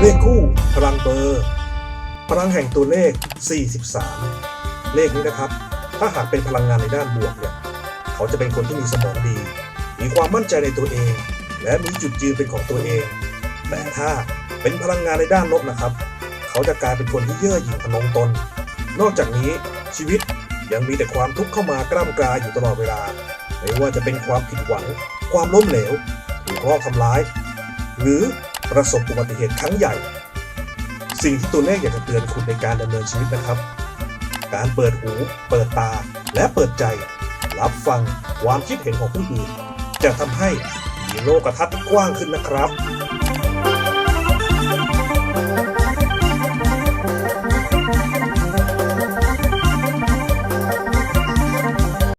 เลขคู่พลังเบอร์ พลังแห่งตัวเลข 43 เลขนี้นะครับ ถ้าหากเป็นพลังงานในด้านบวกเนี่ยเขาจะเป็นคนที่มีสมองดี มีความมั่นใจในตัวเอง และมีจุดยืนเป็นของตัวเอง แต่ถ้าเป็นพลังงานในด้านลบนะครับ เขาจะกลายเป็นคนที่เย่อหยิ่งพนงตน นอกจากนี้ชีวิตยังมีแต่ความทุกข์เข้ามากล้ำกลายอยู่ตลอดเวลา ไม่ว่าจะเป็นความผิดหวัง ความล้มเหลวถูกลอบทำร้าย หรือ ประสบอุบัติเหตุครั้งใหญ่ สิ่งที่ตัวเลขอยากจะเตือนคุณในการดำเนินชีวิตนะครับ การเปิดหู เปิดตา และเปิดใจ รับฟังความคิดเห็นของผู้อื่น จะทำให้มีโลกทัศน์กว้างขึ้นนะครับ